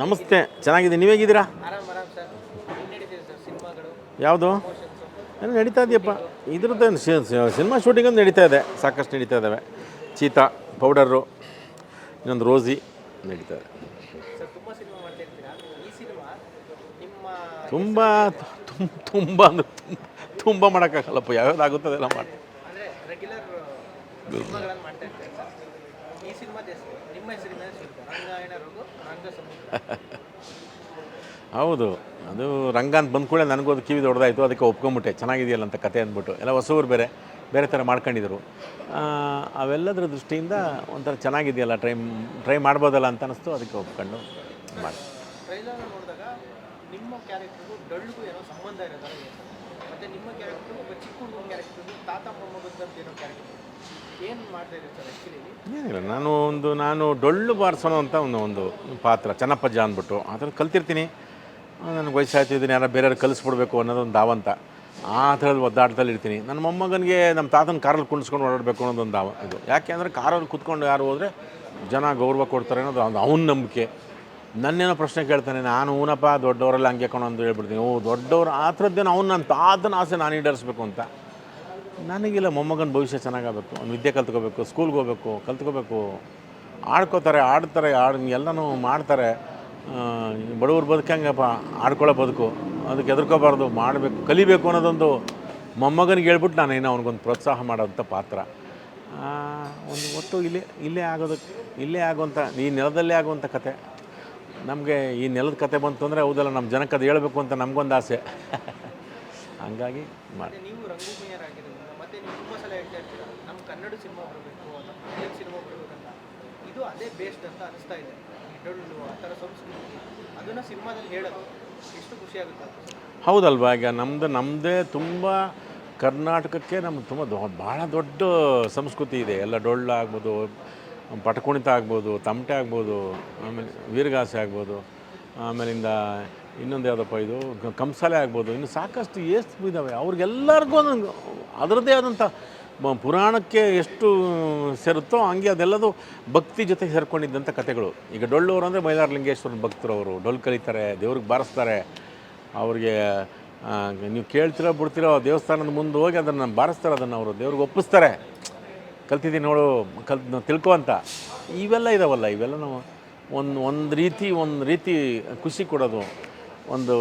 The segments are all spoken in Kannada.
ನಮಸ್ತೆ. ಚೆನ್ನಾಗಿದೆ ನೀವು ಹೇಗಿದ್ದೀರಾ ಯಾವುದು? ಏನು ನಡೀತಾ ಇದೆಯಪ್ಪ? ಇದ್ರದ್ದು ಸಿನಿಮಾ ಶೂಟಿಂಗ್ ಒಂದು ನಡೀತಾ ಇದೆ. ಸಾಕಷ್ಟು ನಡೀತಾ ಇದ್ದಾವೆ ಚೀತಾ ಪೌಡರು ಇನ್ನೊಂದು ರೋಸಿ ನಡೀತಾ ಇದೆ. ತುಂಬ ತುಂಬ ಅಂದ್ರೆ ತುಂಬ ತುಂಬ ಮಾಡೋಕ್ಕಾಗಲ್ಲಪ್ಪ. ಯಾವ್ಯಾವ್ದು ಆಗುತ್ತದೆ ಎಲ್ಲ ಮಾಡಿ ಹೌದು. ಅದು ರಂಗ ಅಂತ ಬಂದ ಕೂಡ ನನಗೂ ಅದು ಕಿವಿ ದೊಡ್ಡದಾಯಿತು. ಅದಕ್ಕೆ ಒಪ್ಕೊಂಬಿಟ್ಟೆ. ಚೆನ್ನಾಗಿದೆಯಲ್ಲ ಅಂತ ಕತೆ ಅಂದ್ಬಿಟ್ಟು. ಎಲ್ಲ ಹೊಸೂರು ಬೇರೆ. ಬೇರೆ ಥರ ಮಾಡ್ಕೊಂಡಿದ್ರು. ಅವೆಲ್ಲದರ ದೃಷ್ಟಿಯಿಂದ ಒಂಥರ ಚೆನ್ನಾಗಿದೆಯಲ್ಲ? ಟ್ರೈ ಟ್ರೈ ಮಾಡ್ಬೋದಲ್ಲ ಅಂತ ಅನ್ನಿಸ್ತು. ಅದಕ್ಕೆ ಒಪ್ಕೊಂಡು ಮಾಡಿ ನಿಮ್ಮ ಕ್ಯಾರೆಕ್ಟರ್ಗೂ ಡೊಳ್ಳಿಗೂ ಏನೋ ಸಂಬಂಧ ಇರೋ ಥರ ಇದೆ ಮತ್ತು ನಿಮ್ಮ ಕ್ಯಾರೆಕ್ಟರ್ ಒಬ್ಬ ಚಿಕ್ಕ ಹುಡುಗನ ಕ್ಯಾರೆಕ್ಟರ್ ತಾತ ಮೊಮ್ಮಗಂತ ಏನೋ ಕ್ಯಾರೆಕ್ಟರ್ ಏನಿಲ್ಲ, ನಾನು ಒಂದು, ನಾನು ಡೊಳ್ಳು ಬಾರಿಸೋಣ ಅಂತ ಒಂದು ಒಂದು ಪಾತ್ರ ಚೆನ್ನಪ್ಪಜ್ಜ ಅಂದ್ಬಿಟ್ಟು. ಅದನ್ನು ಕಲ್ತಿರ್ತೀನಿ. ನನಗೆ ವಯಸ್ಸಾಯ್ತು, ಇದನ್ನು ಯಾರೋ ಬೇರೆಯವ್ರು ಕಲಿಸ್ಬಿಡ್ಬೇಕು ಅನ್ನೋದೊಂದು ದಾವಂತ ಆ ಥರದ ಒದ್ದಾಟದಲ್ಲಿ ಇರ್ತೀನಿ. ನನ್ನ ಮೊಮ್ಮಗನಿಗೆ ನಮ್ಮ ತಾತನ ಕಾರಲ್ಲಿ ಕುಣಿಸ್ಕೊಂಡು ಓಡಾಡಬೇಕು ಅನ್ನೋದೊಂದು ದಾವ ಇದು. ಯಾಕೆ ಅಂದರೆ ಕಾರಲ್ಲಿ ಕುತ್ಕೊಂಡು ಯಾರು ಹೋದರೆ ಜನ ಗೌರವ ಕೊಡ್ತಾರೆ ಅನ್ನೋದು ಒಂದು ಅವನ ನಂಬಿಕೆ. ನನ್ನೇನೋ ಪ್ರಶ್ನೆ ಕೇಳ್ತಾನೆ, ನಾನು ಊನಪ್ಪ, ದೊಡ್ಡವರೆಲ್ಲ ಹಂಗೆ ಕಣೋ ಅಂತ ಹೇಳ್ಬಿಡ್ತೀನಿ. ಓ, ದೊಡ್ಡವರು ಆ ಥರದ್ದೇನೋ ಅವ್ನು ನನ್ನ ತಾತನ ಆಸೆ ನಾನು ಈಡೇರಿಸ್ಬೇಕು ಅಂತ. ನನಗಿಲ್ಲ, ಮೊಮ್ಮಗನ ಭವಿಷ್ಯ ಚೆನ್ನಾಗಾಗಬೇಕು ಅವ್ನು ವಿದ್ಯೆ ಕಲ್ತ್ಕೋಬೇಕು ಸ್ಕೂಲ್ಗೆ ಹೋಗ್ಬೇಕು, ಕಲ್ತ್ಕೋಬೇಕು. ಆಡ್ಕೋತಾರೆ, ಆಡ್ತಾರೆ, ಆಡ್, ಎಲ್ಲನೂ ಮಾಡ್ತಾರೆ. ಬಡವ್ರ ಬದುಕಂಗಪ್ಪ ಆಡ್ಕೊಳ್ಳೋ ಬದುಕು. ಅದಕ್ಕೆ ಎದುರ್ಕೋಬಾರ್ದು ಮಾಡಬೇಕು, ಕಲಿಬೇಕು ಅನ್ನೋದೊಂದು ಮೊಮ್ಮಗನಿಗೆ ಹೇಳ್ಬಿಟ್ಟು ನಾನು ಏನೋ ಅವ್ನಿಗೊಂದು ಪ್ರೋತ್ಸಾಹ ಮಾಡೋಂಥ ಪಾತ್ರ. ಒಂದು ಒಟ್ಟು ಇಲ್ಲೇ ಇಲ್ಲೇ ಆಗೋದಕ್ಕೆ ಇಲ್ಲೇ ಆಗುವಂಥ, ಈ ನೆಲದಲ್ಲೇ ಆಗುವಂಥ ಕತೆ. ನಮಗೆ ಈ ನೆಲದ ಕತೆ ಬಂತು ಅಂದರೆ ಹೌದಲ್ಲ, ನಮ್ಮ ಜನಕ್ಕೆ ಅದು ಹೇಳಬೇಕು ಅಂತ ನಮಗೊಂದು ಆಸೆ. ಹಂಗಾಗಿ ಮಾಡಿ ಮತ್ತೆ ನೀವು ರಂಗಭೂಮಿಯರಾಗಿರೋದ್ರಿಂದ ಮತ್ತೆ ನೀವು ತುಂಬ ಸಲ ಹೇಳ್ತಾ ಇರ್ತೀರ ನಮ್ಮ ಕನ್ನಡ ಸಿನಿಮಾ ಬರಬೇಕು ಇಂಡಿಯನ್ ಸಿನಿಮಾ ಬರಬೇಕಂತ. ಇದು ಅದೇ ಬೇಸ್ಡ್ ಅಂತ ಅನಿಸ್ತಾ ಇದೆ. ಡೊಳ್ಳು ಆ ಥರ ಸಂಸ್ಕೃತಿ. ಅದನ್ನು ಸಿನಿಮಾದಲ್ಲಿ ಹೇಳೋದು ಎಷ್ಟು ಖುಷಿ ಆಗುತ್ತೆ ಹೌದಲ್ವಾ? ಈಗ ನಮ್ಮದು ನಮ್ಮದೇ ತುಂಬ ಕರ್ನಾಟಕಕ್ಕೆ ನಮ್ಗೆ ತುಂಬ ದೊ ಭಾಳ ದೊಡ್ಡ ಸಂಸ್ಕೃತಿ ಇದೆ. ಎಲ್ಲ ಡೊಳ್ಳು ಆಗ್ಬೋದು, ಪಟಕುಣಿತ ಆಗ್ಬೋದು, ತಮಟೆ ಆಗ್ಬೋದು, ಆಮೇಲೆ ವೀರಗಾಸೆ ಆಗ್ಬೋದು, ಆಮೇಲಿಂದ ಇನ್ನೊಂದು ಯಾವುದಪ್ಪ ಇದು? ಕಂಸಾಲೆ ಆಗ್ಬೋದು. ಇನ್ನು ಸಾಕಷ್ಟು ಎಷ್ಟು ಇದ್ದಾವೆ ಅವ್ರಿಗೆಲ್ಲರಿಗೂ ಅದರದ್ದೇ ಆದಂಥ ಪುರಾಣಕ್ಕೆ ಎಷ್ಟು ಸೇರುತ್ತೋ ಹಂಗೆ ಅದೆಲ್ಲದು ಭಕ್ತಿ ಜೊತೆ ಸೇರ್ಕೊಂಡಿದ್ದಂಥ ಕಥೆಗಳು. ಈಗ ಡೊಳ್ಳೂರು ಅಂದರೆ ಮೈಲಾರಲಿಂಗೇಶ್ವರನ ಭಕ್ತರು ಅವರು ಡೊಳ್ಳು ಕಲಿತಾರೆ, ದೇವ್ರಿಗೆ ಬಾರಿಸ್ತಾರೆ. ಅವ್ರಿಗೆ ನೀವು ಕೇಳ್ತಿರೋ ಬಿಡ್ತಿರೋ ದೇವಸ್ಥಾನದ ಮುಂದೆ ಹೋಗಿ ಅದನ್ನು ಬಾರಿಸ್ತಾರೆ, ಅದನ್ನು ಅವರು ದೇವ್ರಿಗೆ ಒಪ್ಪಿಸ್ತಾರೆ. ಕಲ್ತಿದ್ದೀನಿ ನೋಡು, ಕಲ್ ತಿಳ್ಕೊ ಅಂತ. ಇವೆಲ್ಲ ಇದಾವಲ್ಲ, ಇವೆಲ್ಲ ನಾವು ಒಂದು ಒಂದು ರೀತಿ ಒಂದು ರೀತಿ ಖುಷಿ ಕೊಡೋದು. ಒಂದು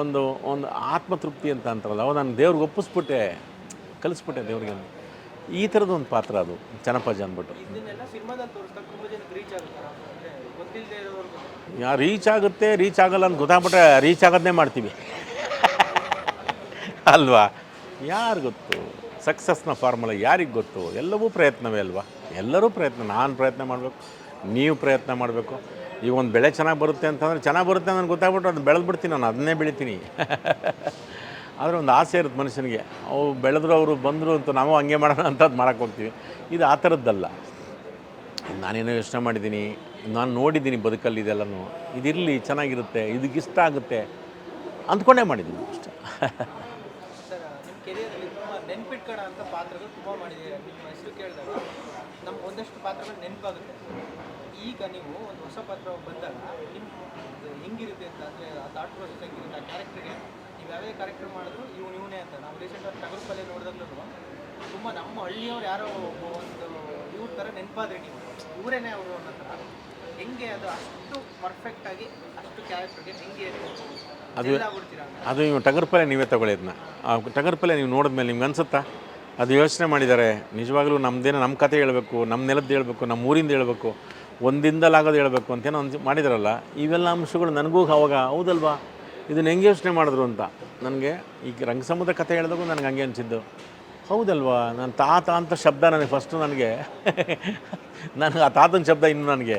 ಒಂದು ಒಂದು ಆತ್ಮತೃಪ್ತಿ ಅಂತ ಅಂತಾರಲ್ಲ ನಾನು ದೇವ್ರಿಗೆ ಒಪ್ಪಿಸ್ಬಿಟ್ಟೆ. ಕಲಿಸ್ಬಿಟ್ಟೆ ದೇವ್ರಿಗೆ. ಈ ಥರದ ಒಂದು ಪಾತ್ರ ಅದು ಚನ್ನಪ್ಪಜ್ಜ ಅಂದ್ಬಿಟ್ಟು. ಯಾ ರೀಚ್ ಆಗುತ್ತೆ ರೀಚ್ ಆಗಲ್ಲ ಅಂತ ಗೊತ್ತಾಗ್ಬಿಟ್ರೆ ರೀಚ್ ಆಗೋದನ್ನೇ ಮಾಡ್ತೀವಿ. ಅಲ್ವಾ? ಯಾರು ಗೊತ್ತು? ಸಕ್ಸಸ್ನ ಫಾರ್ಮುಲಾ ಯಾರಿಗೆ ಗೊತ್ತು? ಎಲ್ಲವೂ ಪ್ರಯತ್ನವೇ ಅಲ್ವಾ? ಎಲ್ಲರೂ ಪ್ರಯತ್ನ ನಾನು ಪ್ರಯತ್ನ ಮಾಡಬೇಕು ನೀವು ಪ್ರಯತ್ನ ಮಾಡಬೇಕು. ಈಗ ಒಂದು ಬೆಳೆ ಚೆನ್ನಾಗಿ ಬರುತ್ತೆ ಅಂತಂದರೆ ಚೆನ್ನಾಗಿ ಬರುತ್ತೆ ನನಗೆ ಗೊತ್ತಾಗ್ಬಿಟ್ಟು ಅದನ್ನ ಬೆಳೆದ್ಬಿಡ್ತೀನಿ ನಾನು ಅದನ್ನೇ ಬೆಳಿತೀನಿ. ಆದರೆ ಒಂದು ಆಸೆ ಇರುತ್ತೆ ಮನುಷ್ಯನಿಗೆ. ಅವು ಬೆಳೆದ್ರು ಅವರು ಬಂದರು ಅಂತ ನಾವು ಹಂಗೆ ಮಾಡೋಣ ಅಂತ ಅದು ಮಾಡೋಕ್ಕೆ ಹೋಗ್ತೀವಿ. ಇದು ಆ ಥರದ್ದಲ್ಲ. ನಾನೇನೋ ಯೋಚನೆ ಮಾಡಿದ್ದೀನಿ, ನಾನು ನೋಡಿದ್ದೀನಿ ಬದುಕಲ್ಲಿ ಇದೆಲ್ಲನೂ. ಇದಿರಲಿ, ಚೆನ್ನಾಗಿರುತ್ತೆ ಇದಕ್ಕೆ ಇಷ್ಟ ಆಗುತ್ತೆ ಅಂದ್ಕೊಂಡೇ ಮಾಡಿದ್ದೀನಿ ನೆನ್ಪಿಟ್ಕೋಣ ಅಂತ ಪಾತ್ರಗಳು ಒಂದಷ್ಟು ಈಗ ನೀವು ಒಂದು ಹೊಸ ಪಾತ್ರ ಬಂದಾಗ ನಿಮ್ಮ ಹೆಂಗಿರುತ್ತೆ ಅಂತ ಅಂದರೆ ಆ ಥಾಟ್ ಪ್ರೋಸೆಸ್ ಹೆಂಗಿರುತ್ತೆ, ಆ ಕ್ಯಾರೆಕ್ಟರ್ಗೆ ಯಾವ್ಯಾವ ಕ್ಯಾರೆಕ್ಟರ್ ಮಾಡಿದ್ರು ಇವ್ನು ಇವನೇ ಅಂತ. ನಾವು ರೀಸೆಂಟಾಗಿ ಟಗರುಪಲ್ಲೆ ನೋಡಿದಾಗ್ಲೂ ತುಂಬ ನಮ್ಮ ಹಳ್ಳಿಯವ್ರು ಯಾರೋ ಒಂದು ಇವ್ರ ಥರ ನೆನಪಾದ್ರೆ ನೀವು. ಇವರೇನೆ ಅವರು ಅನ್ನೋ ಥರ ಹೆಂಗೆ ಅದು ಅಷ್ಟು ಪರ್ಫೆಕ್ಟಾಗಿ ಅಷ್ಟು ಕ್ಯಾರೆಕ್ಟರ್ಗೆ ಹೆಂಗೆ ಅದು- ಅದು ನೀವು ಟಗರ್ಪಲ್ಲೆ ನೀವೇ ತಗೊಳ್ಳಿ ಅದನ್ನ ಆ ಟಗರ್ ಪಲ್ಯ ನೀವು ನೋಡಿದ್ಮೇಲೆ ನಿಮ್ಗೆ ಅನ್ಸುತ್ತಾ? ಅದು ಯೋಚನೆ ಮಾಡಿದ್ದಾರೆ ನಿಜವಾಗ್ಲೂ ನಮ್ಮದೇನೋ ನಮ್ಮ ಕತೆ ಹೇಳಬೇಕು ನಮ್ಮ ನೆಲದ್ದು ಹೇಳಬೇಕು ನಮ್ಮ ಊರಿಂದ ಹೇಳಬೇಕು ಒಂದಿಂದಲಾಗೋದು ಹೇಳಬೇಕು ಅಂತೇನೋ ಒಂದು ಮಾಡಿದಾರಲ್ಲ ಇವೆಲ್ಲ ಅಂಶಗಳು ನನಗೂ ಅವಾಗ ಹೌದಲ್ವಾ? ಇದನ್ನ ಹೆಂಗೆ ಯೋಚನೆ ಮಾಡಿದ್ರು ಅಂತ? ನನಗೆ ಈಗ ರಂಗಸಮುದ್ರ ಕಥೆ ಹೇಳಿದಾಗೂ ನನಗೆ ಹಂಗೆ ಅನಿಸಿದ್ದು. ಹೌದಲ್ವಾ? ನನ್ನ ತಾತ ಅಂತ ಶಬ್ದ ನನಗೆ ಫಸ್ಟು ನನಗೆ. ನನಗೆ ಆ ತಾತನ ಶಬ್ದ ಇನ್ನು ನನಗೆ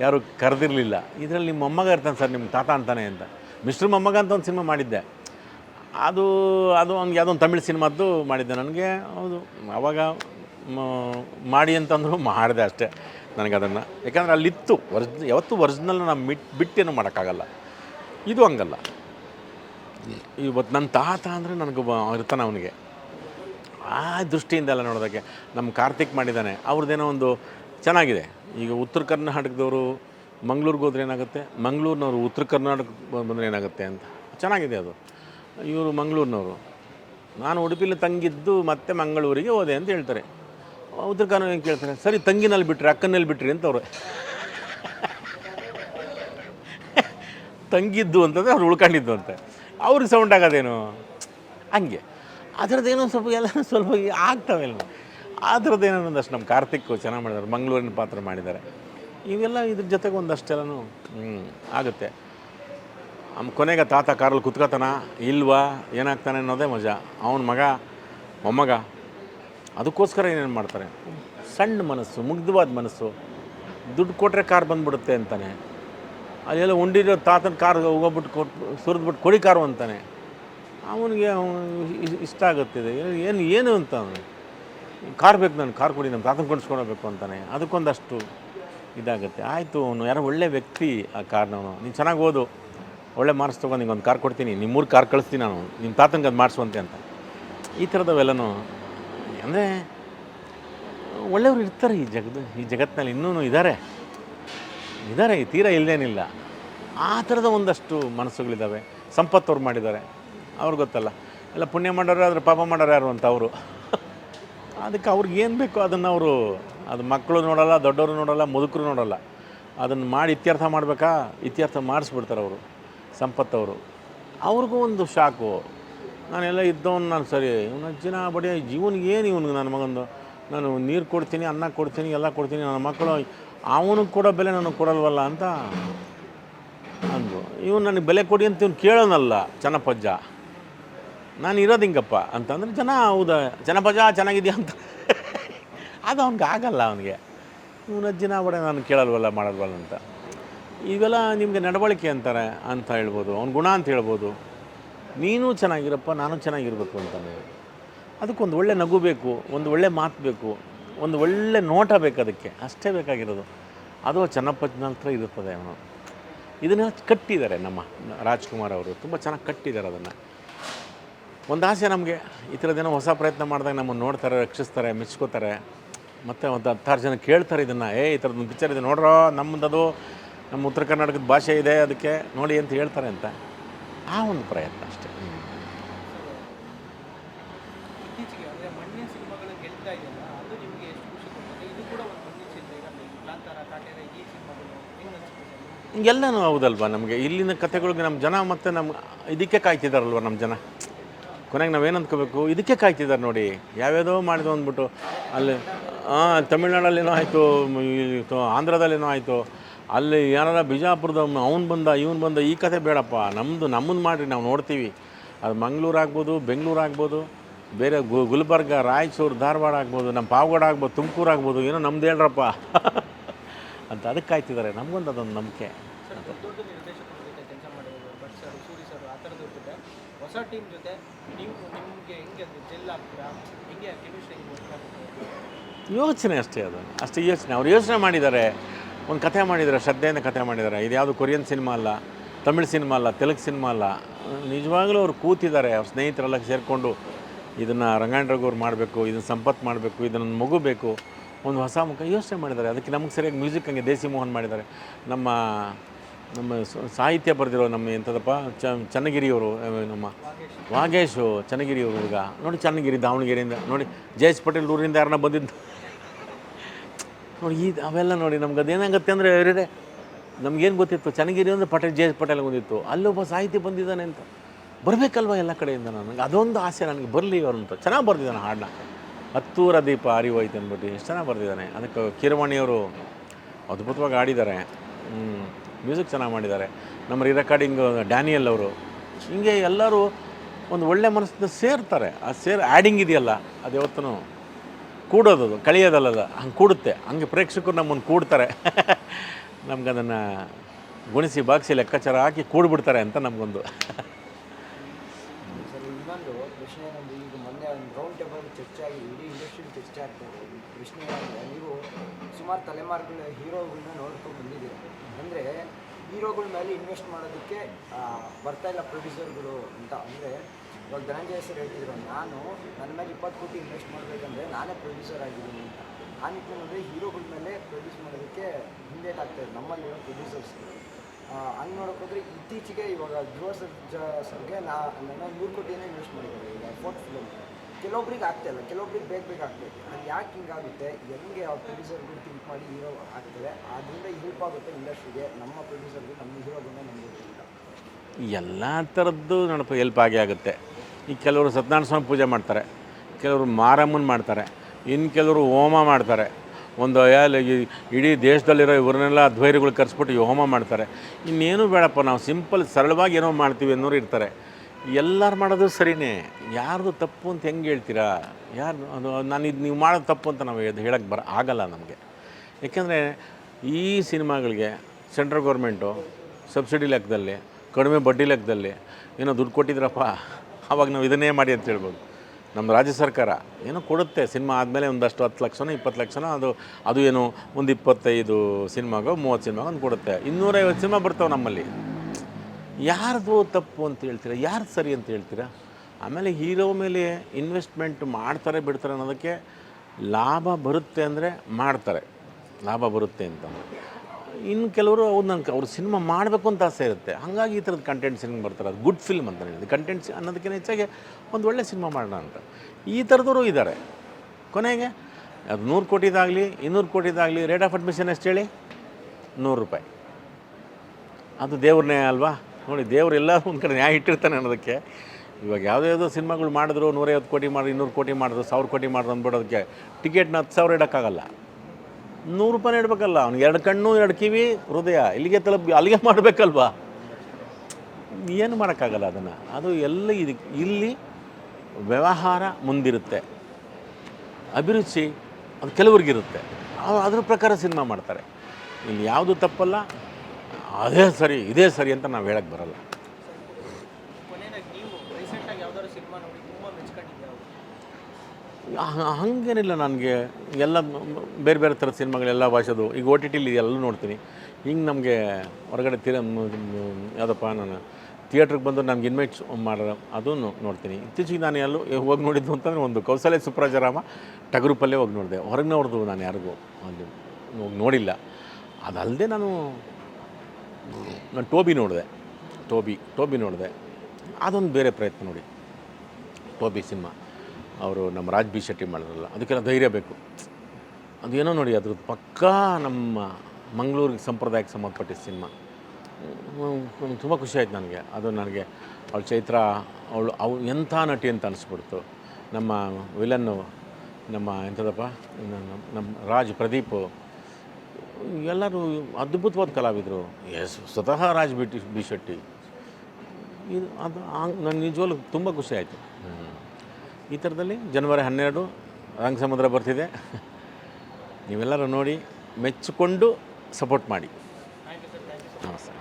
ಯಾರು ಕರೆದಿರಲಿಲ್ಲ. ಇದರಲ್ಲಿ ನಿಮ್ಮ ಮೊಮ್ಮಗ ಇರ್ತಾನೆ ಸರ್, ನಿಮ್ಮ ತಾತ ಅಂತಾನೆ ಅಂತ. ಮಿಸ್ಟ್ರ್ ಮೊಮ್ಮಗ ಅಂತ ಒಂದು ಸಿನಿಮಾ ಮಾಡಿದ್ದೆ. ಅದು ಅದು ಒಂದು ಯಾವುದೋ ತಮಿಳು ಸಿನಿಮಾದ್ದು ಮಾಡಿದ್ದೆ ನನಗೆ. ಹೌದು ಆವಾಗ ಮಾಡಿ ಅಂತಂದ್ರು ಮಾಡಿದೆ ಅಷ್ಟೇ ನನಗೆ ಅದನ್ನು. ಯಾಕಂದರೆ ಅಲ್ಲಿತ್ತು ವರ್ಜ್ ಯಾವತ್ತೂ ಒರಿಜಿನಲ್ ನಾನು ಮಿಟ್, ಬಿಟ್ಟೇನು ಮಾಡೋಕ್ಕಾಗಲ್ಲ. ಇದು ಹಂಗಲ್ಲ. ಇವತ್ತು ನನ್ನ ತಾತ ಅಂದರೆ ನನಗೆ ಇರ್ತಾನೆ ಅವನಿಗೆ. ಆ ದೃಷ್ಟಿಯಿಂದ ನೋಡೋದಕ್ಕೆ ನಮ್ಮ ಕಾರ್ತಿಕ್ ಮಾಡಿದ್ದಾನೆ ಅವ್ರದ್ದೇನೋ ಒಂದು ಚೆನ್ನಾಗಿದೆ. ಈಗ ಉತ್ತರ ಕರ್ನಾಟಕದವರು ಮಂಗ್ಳೂರಿಗೆ ಹೋದ್ರೆ ಏನಾಗುತ್ತೆ? ಮಂಗಳೂರಿನವರು ಉತ್ತರ ಕರ್ನಾಟಕ ಬಂದರೆ ಏನಾಗುತ್ತೆ ಅಂತ. ಚೆನ್ನಾಗಿದೆ ಅದು. ಇವರು ಮಂಗಳೂರಿನವರು. ನಾನು ಉಡುಪಿಲಿ ತಂಗಿದ್ದು ಮತ್ತೆ ಮಂಗಳೂರಿಗೆ ಹೋದೆ ಅಂತ ಹೇಳ್ತಾರೆ. ಉತ್ತರ ಕನ್ನಡ ಕೇಳ್ತಾರೆ? ಸರಿ, ತಂಗಿನಲ್ಲಿ ಬಿಟ್ರಿ, ಅಕ್ಕನಲ್ಲಿ ಬಿಟ್ರಿ ಅಂತ ಅವರು. ತಂಗಿದ್ದು ಅಂತಂದರೆ ಅವ್ರು ಉಳ್ಕೊಂಡಿದ್ದು ಅಂತ. ಅವ್ರಿಗೆ ಸೌಂಡ್ ಆಗೋದೇನು? ಹಂಗೆ. ಅದರದ್ದೇನೋ ಸ್ವಲ್ಪ ಎಲ್ಲ ಸ್ವಲ್ಪ ಆಗ್ತಾವೆಲ್ಲ ಆ ಥರದ್ದೇನೋ ಒಂದಷ್ಟು ನಮ್ಮ ಕಾರ್ತಿಕ್ ಚೆನ್ನಾಗಿ ಮಾಡಿದ್ದಾರೆ, ಮಂಗಳೂರಿನ ಪಾತ್ರ ಮಾಡಿದ್ದಾರೆ. ಇವೆಲ್ಲ ಇದ್ರ ಜೊತೆಗೆ ಒಂದಷ್ಟೆಲ್ಲನೂ ಆಗುತ್ತೆ. ಕೊನೆಗೆ ತಾತ ಕಾರಲ್ಲಿ ಕುತ್ಕೋತಾನ, ಇಲ್ವಾ, ಏನಾಗ್ತಾನೆ ಅನ್ನೋದೇ ಮಜಾ. ಅವನ ಮಗ, ಮೊಮ್ಮಗ, ಅದಕ್ಕೋಸ್ಕರ ಏನೇನು ಮಾಡ್ತಾರೆ? ಸಣ್ಣ ಮನಸ್ಸು, ಮುಗ್ಧವಾದ ಮನಸ್ಸು. ದುಡ್ಡು ಕೊಟ್ಟರೆ ಕಾರ್ ಬಂದ್ಬಿಡುತ್ತೆ ಅಂತಾನೆ. ಅಲ್ಲೆಲ್ಲ ಉಂಡಿರೋ ತಾತನ ಕಾರ್ ಹೋಗ್ಬಿಟ್ಟು ಕೊಟ್ಟು ಸುರಿದ್ಬಿಟ್ಟು ಕೊಡಿ ಕಾರು ಅಂತಾನೆ. ಅವನಿಗೆ ಇಷ್ಟ ಆಗುತ್ತಿದೆ. ಏನು ಏನು ಅಂತ ಅವನು? ಕಾರ್ ಬೇಕು ನಾನು, ಕಾರ್ ಕೊಡಿ, ನಮ್ಮ ತಾತನ ಕೊಡಿಸ್ಕೊಳ್ಬೇಕು ಅಂತಾನೆ. ಅದಕ್ಕೊಂದಷ್ಟು ಇದಾಗುತ್ತೆ. ಆಯಿತು, ಅವನು ಯಾರೋ ಒಳ್ಳೆ ವ್ಯಕ್ತಿ ಆ ಕಾರ್ನವನು ನೀನು ಚೆನ್ನಾಗಿ ಓದು. ಒಳ್ಳೆ ಮಾರ್ಕ್ಸ್ ತೊಗೊಂಡು ನಿಂಗೆ ಒಂದು ಕಾರ್ ಕೊಡ್ತೀನಿ. ನಿಮ್ಮೂರು ಕಾರ್ ಕಳಿಸ್ತೀನಿ ನಾನು. ನಿಮ್ಮ ತಾತನಿಗೆ ಅದು ಮಾಡಿಸುವಂತೆ ಅಂತ. ಈ ಥರದವೆಲ್ಲನೂ, ಅಂದರೆ ಒಳ್ಳೆಯವರು ಇರ್ತಾರೆ ಈ ಜಗದ, ಈ ಜಗತ್ತಿನಲ್ಲಿ ಇನ್ನೂ ಇದ್ದಾರೆ ಇದ್ದಾರೆ ತೀರ ಇಲ್ಲದೇನಿಲ್ಲ ಆ ಥರದ ಒಂದಷ್ಟು ಮನಸ್ಸುಗಳಿದ್ದಾವೆ ಸಂಪತ್ತವ್ರು ಮಾಡಿದ್ದಾರೆ. ಅವ್ರಿಗೆ ಗೊತ್ತಲ್ಲ. ಎಲ್ಲ ಪುಣ್ಯ ಮಾಡೋರು ಆದರೆ ಪಾಪ ಮಾಡೋರು ಯಾರು ಅಂತ ಅವರು. ಅದಕ್ಕೆ ಅವ್ರಿಗೆ ಏನು ಬೇಕೋ ಅದನ್ನು ಅವರು, ಅದು ಮಕ್ಕಳು ನೋಡಲ್ಲ, ದೊಡ್ಡವರು ನೋಡಲ್ಲ, ಮುದುಕರು ನೋಡಲ್ಲ. ಅದನ್ನು ಮಾಡಿ ಇತ್ಯರ್ಥ ಮಾಡಬೇಕಾ? ಇತ್ಯರ್ಥ ಮಾಡಿಸ್ಬಿಡ್ತಾರೆ ಅವರು. ಸಂಪತ್ತವರು ಅವ್ರಿಗೂ ಒಂದು ಶಾಕು. ನಾನೆಲ್ಲ ಇದ್ದವನು ನಾನು ಸರಿ. ಇವನ ಅಜ್ಜಿನ ಬಡಿಯ ಜೀವನಿಗೆ ಏನು ಇವನಿಗೆ ನನ್ನ ಮಗಂದು? ನಾನು ನೀರು ಕೊಡ್ತೀನಿ, ಅನ್ನ ಕೊಡ್ತೀನಿ, ಎಲ್ಲ ಕೊಡ್ತೀನಿ, ನನ್ನ ಮಕ್ಕಳು, ಅವನು ಕೂಡ ಬೆಲೆ ನನಗೆ ಕೊಡಲ್ವಲ್ಲ ಅಂತ ಅಂದು ಇವನು ನನಗೆ ಬೆಲೆ ಕೊಡಿ ಅಂತ ಇವ್ನು ಕೇಳೋನಲ್ಲ ಚನ್ನಪ್ಪಜ್ಜ ನಾನು ಇರೋದು ಹಿಂಗಪ್ಪ ಅಂತಂದ್ರೆ, ಜನ ಹೌದಾ ಜನಪಜ ಚೆನ್ನಾಗಿದೆಯಾ ಅಂತ. ಅದು ಅವ್ನಿಗೆ ಆಗಲ್ಲ ಅವನಿಗೆ. ಇವನ ಅಜ್ಜಿನ ಬಡ ನಾನು ಕೇಳಲ್ವಲ್ಲ, ಮಾಡಲ್ವಲ್ಲ ಅಂತ. ಇವೆಲ್ಲ ನಿಮಗೆ ನಡವಳಿಕೆ ಅಂತಾರೆ ಅಂತ ಹೇಳ್ಬೋದು, ಅವ್ನ ಗುಣ ಅಂತ ಹೇಳ್ಬೋದು. ನೀನು ಚೆನ್ನಾಗಿರಪ್ಪ, ನಾನು ಚೆನ್ನಾಗಿರ್ಬೇಕು ಅಂತಾನೆ. ಅದಕ್ಕೊಂದು ಒಳ್ಳೆ ನಗು ಬೇಕು, ಒಂದು ಒಳ್ಳೆ ಮಾತು ಬೇಕು, ಒಂದು ಒಳ್ಳೆ ನೋಟ ಬೇಕು ಅದಕ್ಕೆ. ಅಷ್ಟೇ ಬೇಕಾಗಿರೋದು. ಅದು ಚನ್ನಪ್ಪಜ್ಜನ ಹತ್ರ ಇರುತ್ತದೆ ಅವನು. ಇದನ್ನು ಕಟ್ಟಿದ್ದಾರೆ ನಮ್ಮ ರಾಜ್ಕುಮಾರ್ ಅವರು. ತುಂಬ ಚೆನ್ನಾಗಿ ಕಟ್ಟಿದ್ದಾರೆ ಅದನ್ನು. ಒಂದು ಆಸೆ ನಮಗೆ. ಈ ಥರದ್ದೇನೋ ಹೊಸ ಪ್ರಯತ್ನ ಮಾಡಿದಾಗ ನಮ್ಮನ್ನು ನೋಡ್ತಾರೆ, ರಕ್ಷಿಸ್ತಾರೆ, ಮೆಚ್ಕೋತಾರೆ. ಮತ್ತು ಒಂದು ಹತ್ತಾರು ಜನ ಕೇಳ್ತಾರೆ ಇದನ್ನು. ಏ, ಈ ಥರದೊಂದು ಪಿಕ್ಚರ್ ಇದೆ ನೋಡ್ರೋ ನಮ್ಮದದು ನಮ್ಮ ಉತ್ತರ ಕರ್ನಾಟಕದ ಭಾಷೆ ಇದೆ ಅದಕ್ಕೆ ನೋಡಿ ಅಂತ ಹೇಳ್ತಾರೆ ಅಂತ. ಆ ಒಂದು ಪ್ರಯತ್ನ ಅಷ್ಟೇ ಇತ್ತೀಚೆಗೆ ಅಂದರೆ ಮಣ್ಣಿನ ಸಿನಿಮಾಗಳು ಗೆಲ್ತಾ ಇದೆಯಲ್ಲ ಅದು ನಿಮಗೆ ಎಷ್ಟು ಖುಷಿ ಕೊಡುತ್ತೆ ಇದು ಕೂಡ ಒಂದು ಮಣ್ಣಿನ ಸಿನಿಮಾ ಈಗ ಲಾಂತರ ಕಾಟೇರ ಈ ಸಿನಿಮಾಗಳು ಹೆಂಗೆ ಅನ್ಸುತ್ತೆ ಎಲ್ಲನೂ ಹೌದಲ್ವ ನಮಗೆ? ಇಲ್ಲಿನ ಕಥೆಗಳಿಗೆ ನಮ್ಮ ಜನ ಮತ್ತು ನಮ್ಮ ಇದಕ್ಕೆ ಕಾಯ್ತಿದ್ದಾರಲ್ವ ನಮ್ಮ ಜನ? ಕೊನೆಗೆ ನಾವೇನು ಅಂದ್ಕೋಬೇಕು? ಇದಕ್ಕೆ ಕಾಯ್ತಿದ್ದಾರೆ ನೋಡಿ. ಯಾವ್ಯಾವುದೋ ಮಾಡಿದ್ವು ಅಂದ್ಬಿಟ್ಟು. ಅಲ್ಲಿ ತಮಿಳ್ನಾಡಲ್ಲೇನೋ ಆಯಿತು ಆಂಧ್ರದಲ್ಲೇನೋ ಆಯಿತು. ಅಲ್ಲಿ ಯಾರ ಬಿಜಾಪುರದ ಅವ್ನು ಬಂದ, ಇವನು ಬಂದ, ಈ ಕಥೆ ಬೇಡಪ್ಪ. ನಮ್ಮದು ನಮ್ಮನ್ನು ಮಾಡಿರಿ, ನಾವು ನೋಡ್ತೀವಿ. ಅದು ಮಂಗಳೂರು ಆಗ್ಬೋದು, ಬೆಂಗಳೂರು ಆಗ್ಬೋದು, ಬೇರೆ ಗು, ಗುಲ್ಬರ್ಗ, ರಾಯಚೂರು, ಧಾರವಾಡ ಆಗ್ಬೋದು ನಮ್ಮ ಪಾವಗಡ ಆಗ್ಬೋದು, ತುಮಕೂರು ಆಗ್ಬೋದು, ಏನೋ ನಮ್ದು ಹೇಳ್ರಪ್ಪ. ಅಂತ ಅದಕ್ಕೆ ಕಾಯ್ತಿದ್ದಾರೆ. ನಮಗೊಂದು ಅದೊಂದು ನಂಬಿಕೆ. ಹೊಸ ಟೀಮ್ ಜೊತೆ ನೀವು ನಿಮಗೆ ಹೆಂಗೆ ಅದು ಜೆಲ್ ಹೆಂಗೆ ಕೆಮಿಸ್ಟ್ರಿ ಹೆಂಗೆ ವರ್ಕ್ ಯೋಚನೆ ಅಷ್ಟೇ ಅದು. ಅಷ್ಟೇ ಯೋಚನೆ. ಅವ್ರು ಯೋಚನೆ ಮಾಡಿದ್ದಾರೆ. ಒಂದು ಕಥೆ ಮಾಡಿದ್ದಾರೆ ಶ್ರದ್ಧೆಯಿಂದ ಕಥೆ ಮಾಡಿದ್ದಾರೆ. ಇದು ಯಾವುದು ಕೊರಿಯನ್ ಸಿನಿಮಾ ಅಲ್ಲ ತಮಿಳ್ ಸಿನಿಮಾ ಅಲ್ಲ ತೆಲುಗು ಸಿನಿಮಾ ಅಲ್ಲ. ನಿಜವಾಗ್ಲೂ ಅವ್ರು ಕೂತಿದ್ದಾರೆ. ಅವ್ರ ಸ್ನೇಹಿತರೆಲ್ಲ ಸೇರಿಕೊಂಡು ಇದನ್ನು ರಂಗಾಯಣ ರಘುವ್ರು ಮಾಡಬೇಕು ಇದನ್ನು ಸಂಪತ್ತು ಮಾಡಬೇಕು ಇದನ್ನು ಮಗು ಬೇಕು. ಒಂದು ಹೊಸ ಮುಖ ಯೋಚನೆ ಮಾಡಿದ್ದಾರೆ. ಅದಕ್ಕೆ ನಮಗೆ ಸರಿಯಾಗಿ ಮ್ಯೂಸಿಕ್ ಹಂಗೆ ದೇಸಿ ಮೋಹನ್ ಮಾಡಿದ್ದಾರೆ. ನಮ್ಮ ನಮ್ಮ ಸಾಹಿತ್ಯ ಬರೆದಿರೋ ನಮ್ಮ ಎಂಥದಪ್ಪ ಚನ್ನಗಿರಿಯವರು ನಮ್ಮ ವಾಗೇಶು, ಚನ್ನಗಿರಿಯವರು ಹುಡುಗ ನೋಡಿ ಚನ್ನಗಿರಿ, ದಾವಣಗೆರೆಯಿಂದ, ನೋಡಿ ಜಯೇಶ್ ಪಟೇಲ್ ಊರಿಂದ ಯಾರನ್ನ ಬಂದಿದ್ದು. ನೋಡಿ ಈ, ಅವೆಲ್ಲ ನೋಡಿ ನಮ್ಗೆ ಅದೇನಾಗುತ್ತೆ ಅಂದರೆ ಅವರೇ ನಮಗೇನು ಗೊತ್ತಿತ್ತು, ಚನ್ನಗಿರಿ ಅಂದರೆ ಪಟೇಲ್, ಜಯೇಶ್ ಪಟೇಲ್ ಬಂದಿತ್ತು. ಅಲ್ಲೊಬ್ಬ ಸಾಹಿತ್ಯ ಬಂದಿದ್ದಾನೆ ಅಂತ. ಬರಬೇಕಲ್ವ ಎಲ್ಲ ಕಡೆಯಿಂದ ನನಗೆ ಅದೊಂದು ಆಸೆ ನನಗೆ. ಬರಲಿ ಅವ್ರಂತ ಚೆನ್ನಾಗಿ ಬರ್ತಿದ್ದಾನೆ ಹಾಡನ್ನ. ಹತ್ತೂರ ದೀಪ ಅರಿವೋಯ್ತು ಅಂದ್ಬಿಟ್ಟು ಎಷ್ಟು ಚೆನ್ನಾಗಿ ಬರ್ತಿದ್ದಾನೆ ಅದಕ್ಕೆ ಕಿರವಾಣಿಯವರು ಅದ್ಭುತವಾಗಿ ಆಡಿದ್ದಾರೆ. ಮ್ಯೂಸಿಕ್ ಚೆನ್ನಾಗಿ ಮಾಡಿದ್ದಾರೆ. ನಮ್ಮ ರೆಕಾರ್ಡಿಂಗ್ ಡ್ಯಾನಿಯಲ್ ಅವರು. ಹಿಂಗೆ ಎಲ್ಲರೂ ಒಂದು ಒಳ್ಳೆ ಮನಸ್ಸಿಂದ ಸೇರ್ತಾರೆ. ಆ ಸೇರ್ ಆ್ಯಡಿಂಗ್ ಇದೆಯಲ್ಲ, ಅದು ಯಾವತ್ತೂ ಕೂಡೋದು ಅದು, ಕಳಿಯೋದಲ್ಲ ಹಂಗೆ ಕೂಡುತ್ತೆ. ಹಂಗೆ ಪ್ರೇಕ್ಷಕರು ನಮ್ಮನ್ನು ಕೂಡ್ತಾರೆ. ನಮ್ಗೆ ಅದನ್ನು ಗುಣಿಸಿ, ಬಾಗಿಸಿ, ಲೆಕ್ಕಾಚಾರ ಹಾಕಿ ಕೂಡ್ಬಿಡ್ತಾರೆ ಅಂತ ನಮಗೊಂದು ಸರ್ ಇನ್ನೊಂದು ಪ್ರಶ್ನೆ ನಮ್ಮದು ಒಂದು ರೌಂಡ್ ಟೇಬಲ್ ಚರ್ಚೆ ಆಗಿ ಇಡೀ ಇಂಡಸ್ಟ್ರಿಯಲ್ ಚರ್ಚೆ ಆಗ್ತಾ ಇದೆ. ಈ ನೀವು ಸುಮಾರು ತಲೆಮಾರುಗಳ ಹೀರೋಗಳನ್ನ ನೋಡ್ಕೊಂಡು ಬಂದಿದ್ದೀರ? ಅಂದರೆ ಹೀರೋಗಳ ಮೇಲೆ ಇನ್ವೆಸ್ಟ್ ಮಾಡೋದಕ್ಕೆ ಬರ್ತಾ ಇಲ್ಲ ಪ್ರೊಡ್ಯೂಸರ್ಗಳು ಅಂತ. ಅಂದರೆ ಇವಾಗ ಧನಂಜಯ ಸರ್ ಹೇಳ್ತಿದ್ರು, ನಾನು ನನ್ನ ಮೇಲೆ ಇಪ್ಪತ್ತು ಕೋಟಿ ಇನ್ವೆಸ್ಟ್ ಮಾಡಬೇಕಂದ್ರೆ ನಾನೇ ಪ್ರೊಡ್ಯೂಸರ್ ಆಗಿದ್ದೀನಿ ಅಂತ. ಆ ನಿಟ್ಟಿನಲ್ಲಿ ಹೀರೋಗಳ ಮೇಲೆ ಪ್ರೊಡ್ಯೂಸ್ ಮಾಡೋದಕ್ಕೆ ಹಿಂದೇಟ್ ಆಗ್ತಾಯಿದೆ ನಮ್ಮಲ್ಲಿರೋ ಪ್ರೊಡ್ಯೂಸರ್ಸ್ಗಳು ಹಂಗೆ ನೋಡೋಕ್ಕೋದ್ರೆ ಇತ್ತೀಚೆಗೆ ಇವಾಗ ಧ್ರುವ ಸರ್ಜಾ ಸರ್ಗೆ ನಾ ನಾನು ನೂರು ಕೋಟಿನೇ ಇನ್ವೆಸ್ಟ್ ಮಾಡಿದ್ದಾರೆ, ಈಗ ಫೋರ್ಟ್ ಫಿಲಮ್ ಕೆಲವೊಬ್ರಿಗೆ ಆಗ್ತಾ ಇಲ್ಲ, ಕೆಲವೊಬ್ರಿಗೆ ಬೇಗ ಬೇಗ ಆಗ್ತೈತೆ ಅದು ಯಾಕೆ ಹಿಂಗಾಗುತ್ತೆ? ಹೆಂಗೆ ಆ ಪ್ರೊಡ್ಯೂಸರ್ಗಳು ಥಿಂಕ್ ಮಾಡಿ ಹೀರೋ ಆಗ್ತದೆ ಅದರಿಂದ ಹೆಲ್ಪ್ ಆಗುತ್ತೆ ಇಂಡಸ್ಟ್ರಿಗೆ ನಮ್ಮ ಪ್ರೊಡ್ಯೂಸರ್ಗೆ ನಮ್ಮ ಹೀರೋಗಳನ್ನ ನಮಗೆ ಎಲ್ಲ ಥರದ್ದು ನೋಡಪ್ಪ ಹೆಲ್ಪ್ ಆಗೇ ಆಗುತ್ತೆ. ಈಗ ಕೆಲವರು ಸತ್ಯನಾರಾಯಣ ಸ್ವಾಮಿ ಪೂಜೆ ಮಾಡ್ತಾರೆ. ಕೆಲವರು ಮಾರಮ್ಮನ ಮಾಡ್ತಾರೆ. ಇನ್ನು ಕೆಲವರು ಹೋಮ ಮಾಡ್ತಾರೆ. ಒಂದು ಅಯಾಲ್ ಇಡೀ ದೇಶದಲ್ಲಿರೋ ಇವ್ರನ್ನೆಲ್ಲ ಅಧ್ವೈರಿಗಳು ಕರೆಸ್ಬಿಟ್ಟು ಹೋಮ ಮಾಡ್ತಾರೆ. ಇನ್ನೇನು ಬೇಡಪ್ಪ, ನಾವು ಸಿಂಪಲ್ ಸರಳವಾಗಿ ಏನೋ ಮಾಡ್ತೀವಿ ಅನ್ನೋರು ಇರ್ತಾರೆ. ಎಲ್ಲರೂ ಮಾಡೋದು ಸರಿನೇ. ಯಾರ್ದು ತಪ್ಪು ಅಂತ ಹೆಂಗೆ ಹೇಳ್ತೀರಾ? ಯಾರು ಅದು ನಾನು ಇದು ನೀವು ಮಾಡೋದು ತಪ್ಪು ಅಂತ ನಾವು ಇದು ಹೇಳಕ್ಕೆ ಬರ ಆಗಲ್ಲ ನಮಗೆ. ಯಾಕೆಂದರೆ ಈ ಸಿನಿಮಾಗಳಿಗೆ ಸೆಂಟ್ರಲ್ ಗೌರ್ಮೆಂಟು ಸಬ್ಸಿಡಿ ಲೆಕ್ಕದಲ್ಲಿ, ಕಡಿಮೆ ಬಡ್ಡಿ ಲೆಕ್ಕದಲ್ಲಿ ಏನೋ ದುಡ್ಡು ಕೊಟ್ಟಿದ್ರಪ್ಪ ಆವಾಗ ನಾವು ಇದನ್ನೇ ಮಾಡಿ ಅಂತ ಹೇಳ್ಬೋದು. ನಮ್ಮ ರಾಜ್ಯ ಸರ್ಕಾರ ಏನೋ ಕೊಡುತ್ತೆ, ಸಿನಿಮಾ ಆದಮೇಲೆ ಒಂದಷ್ಟು ಹತ್ತು ಲಕ್ಷನೋ, ಇಪ್ಪತ್ತು ಲಕ್ಷನೋ, ಅದು ಅದು ಏನು ಒಂದು ಇಪ್ಪತ್ತೈದು ಸಿನಿಮಾಗೋ, ಮೂವತ್ತು ಸಿನಿಮಾಗೋ ಒಂದು ಕೊಡುತ್ತೆ. ಇನ್ನೂರೈವತ್ತು ಸಿನಿಮಾ ಬರ್ತಾವೆ ನಮ್ಮಲ್ಲಿ. ಯಾರ್ದು ತಪ್ಪು ಅಂತ ಹೇಳ್ತೀರಾ? ಯಾರು ಸರಿ ಅಂತ ಹೇಳ್ತೀರಾ? ಆಮೇಲೆ ಹೀರೋ ಮೇಲೆ ಇನ್ವೆಸ್ಟ್ಮೆಂಟ್ ಮಾಡ್ತಾರೆ, ಬಿಡ್ತಾರೆ ಅನ್ನೋದಕ್ಕೆ ಲಾಭ ಬರುತ್ತೆ ಅಂದರೆ ಮಾಡ್ತಾರೆ. ಲಾಭ ಬರುತ್ತೆ ಅಂತ. ಇನ್ನು ಕೆಲವರು ಅವ್ರು ನನ್ಗೆ ಅವ್ರು ಸಿನಿಮಾ ಮಾಡಬೇಕು ಅಂತ ಆಸೆ ಇರುತ್ತೆ. ಹಾಗಾಗಿ ಈ ಥರದ ಕಂಟೆಂಟ್ ಸಿನಿಮಾ ಬರ್ತಾರೆ. ಅದು ಗುಡ್ ಫಿಲ್ಮ್ ಅಂತ ಹೇಳಿದೆ ಕಂಟೆಂಟ್ಸ್ ಅನ್ನೋದಕ್ಕಿಂತ ಹೆಚ್ಚಾಗಿ ಒಂದು ಒಳ್ಳೆ ಸಿನಿಮಾ ಮಾಡೋಣ ಅಂತ. ಈ ಥರದವರು ಇದ್ದಾರೆ. ಕೊನೆಗೆ, ಅದು ನೂರು ಕೋಟಿದಾಗಲಿ, ಇನ್ನೂರು ಕೋಟಿದಾಗಲಿ ರೇಟ್ ಆಫ್ ಅಡ್ಮಿಷನ್ ಎಷ್ಟು ಹೇಳಿ? ನೂರು ರೂಪಾಯಿ. ಅದು ದೇವ್ರನ್ನೇ ಅಲ್ವಾ? ನೋಡಿ, ದೇವರು ಎಲ್ಲ ಒಂದು ಕಡೆ ನ್ಯಾಯ ಇಟ್ಟಿರ್ತಾನೆ ಅನ್ನೋದಕ್ಕೆ. ಇವಾಗ ಯಾವುದೋ ಯಾವುದೋ ಸಿನಿಮಾಗಳು ಮಾಡಿದ್ರು, ನೂರೈವತ್ತು ಕೋಟಿ ಮಾಡಿದ್ರು, ಇನ್ನೂರು ಕೋಟಿ ಮಾಡಿದ್ರು, ಸಾವಿರ ಕೋಟಿ ಮಾಡಿದ್ರು ಅಂದ್ಬಿಡೋದಕ್ಕೆ ಟಿಕೆಟ್ನ ಹತ್ತು ಸಾವಿರ ಇಡೋಕ್ಕಾಗಲ್ಲ. ನೂರು ರೂಪಾಯಿ ಇಡಬೇಕಲ್ಲ ಅವ್ನಿಗೆ ಎರಡು ಕಣ್ಣು, ಎರಡು ಕಿವಿ, ಹೃದಯ, ಇಲ್ಲಿಗೆ ತಲುಪಿ, ಅಲ್ಲಿಗೆ ಮಾಡಬೇಕಲ್ವಾ? ಏನು ಮಾಡೋಕ್ಕಾಗಲ್ಲ ಅದನ್ನು. ಅದು ಎಲ್ಲ ಇದಕ್ಕೆ ಇಲ್ಲಿ ವ್ಯವಹಾರ ಮುಂದಿರುತ್ತೆ. ಅಭಿರುಚಿ ಅದು ಕೆಲವ್ರಿಗಿರುತ್ತೆ. ಅದ್ರ ಪ್ರಕಾರ ಸಿನಿಮಾ ಮಾಡ್ತಾರೆ. ಇಲ್ಲಿ ಯಾವುದು ತಪ್ಪಲ್ಲ ಅದೇ ಸರಿ, ಇದೇ ಸರಿ ಅಂತ ನಾವು ಹೇಳಕ್ಕೆ ಬರಲ್ಲ. ಹಂಗೇನಿಲ್ಲ ನನಗೆ. ಎಲ್ಲ ಬೇರೆ ಬೇರೆ ಥರದ ಸಿನಿಮಾಗಳೆಲ್ಲ ಭಾಷೆದು ಈಗ ಓ ಟಿ ಟಿಲಿ ಎಲ್ಲ ನೋಡ್ತೀನಿ. ಹಿಂಗೆ ನಮಗೆ ಹೊರಗಡೆ ತೀರ, ಯಾವುದಪ್ಪ ನಾನು, ಥಿಯೇಟ್ರಿಗೆ ಬಂದು ನಮ್ಗೆ ಇನ್ವೈಟ್ ಮಾಡೋ ಅದನ್ನು ನೋಡ್ತೀನಿ. ಇತ್ತೀಚೆಗೆ ನಾನು ಎಲ್ಲೂ ಹೋಗಿ ನೋಡಿದ್ದು ಅಂತಂದರೆ ಒಂದು ಕೌಸಲ್ಯ ಸುಪ್ರಾಜರಾಮ ಟಗರು ಹೋಗಿ ನೋಡಿದೆ. ಹೊರಗೆ ನೋಡ್ದು ನಾನು ಯಾರಿಗೂ ಅಲ್ಲಿ ಹೋಗಿ ನೋಡಿಲ್ಲ. ಅದಲ್ಲದೆ ನಾನು ನಾನು ಟೋಬಿ ನೋಡಿದೆ. ಟೋಬಿ ಟೋಬಿ ನೋಡಿದೆ. ಅದೊಂದು ಬೇರೆ ಪ್ರಯತ್ನ ನೋಡಿ. Toby cinema. ಅವರು ನಮ್ಮ ರಾಜ್ ಬಿ ಶೆಟ್ಟಿ ಮಾಡಿದ್ರಲ್ಲ, ಅದಕ್ಕೆಲ್ಲ ಧೈರ್ಯ ಬೇಕು. ಅದು ಏನೋ ನೋಡಿ, ಅದ್ರದ್ದು ಪಕ್ಕಾ ನಮ್ಮ ಮಂಗಳೂರಿಗೆ ಸಂಪ್ರದಾಯಕ್ಕೆ ಸಂಬಂಧಪಟ್ಟಿದ್ದ ಸಿನಿಮಾ. ತುಂಬ ಖುಷಿ ಆಯ್ತು ನನಗೆ. ಅದು ನನಗೆ, ಅವಳು ಚೈತ್ರ, ಅವಳು ಅವಳು ಎಂಥ ನಟಿ ಅಂತ ಅನಿಸ್ಬಿಡ್ತು. ನಮ್ಮ ವಿಲನ್ನು, ನಮ್ಮ ಎಂಥದಪ್ಪ, ನಮ್ಮ ನಮ್ಮ ರಾಜ್ ಪ್ರದೀಪ್ ಎಲ್ಲರೂ ಅದ್ಭುತವಾದ ಕಲಾವಿದರು. ಎಸ್ ಸ್ವತಃ ರಾಜ್ ಬಿಟಿ ಬಿ ಶೆಟ್ಟಿ ಇದು ಅದು ನನ್ನ ನಿಜವಾಗ್ಲೂ ತುಂಬ ಖುಷಿ ಆಯಿತು. ಈ ಥರದಲ್ಲಿ ಜನವರಿ ಹನ್ನೆರಡು ರಂಗ ಸಮುದ್ರ ಬರ್ತಿದೆ. ನೀವೆಲ್ಲರೂ ನೋಡಿ ಮೆಚ್ಚಿಕೊಂಡು ಸಪೋರ್ಟ್ ಮಾಡಿ. ನಮಸ್ತೆ.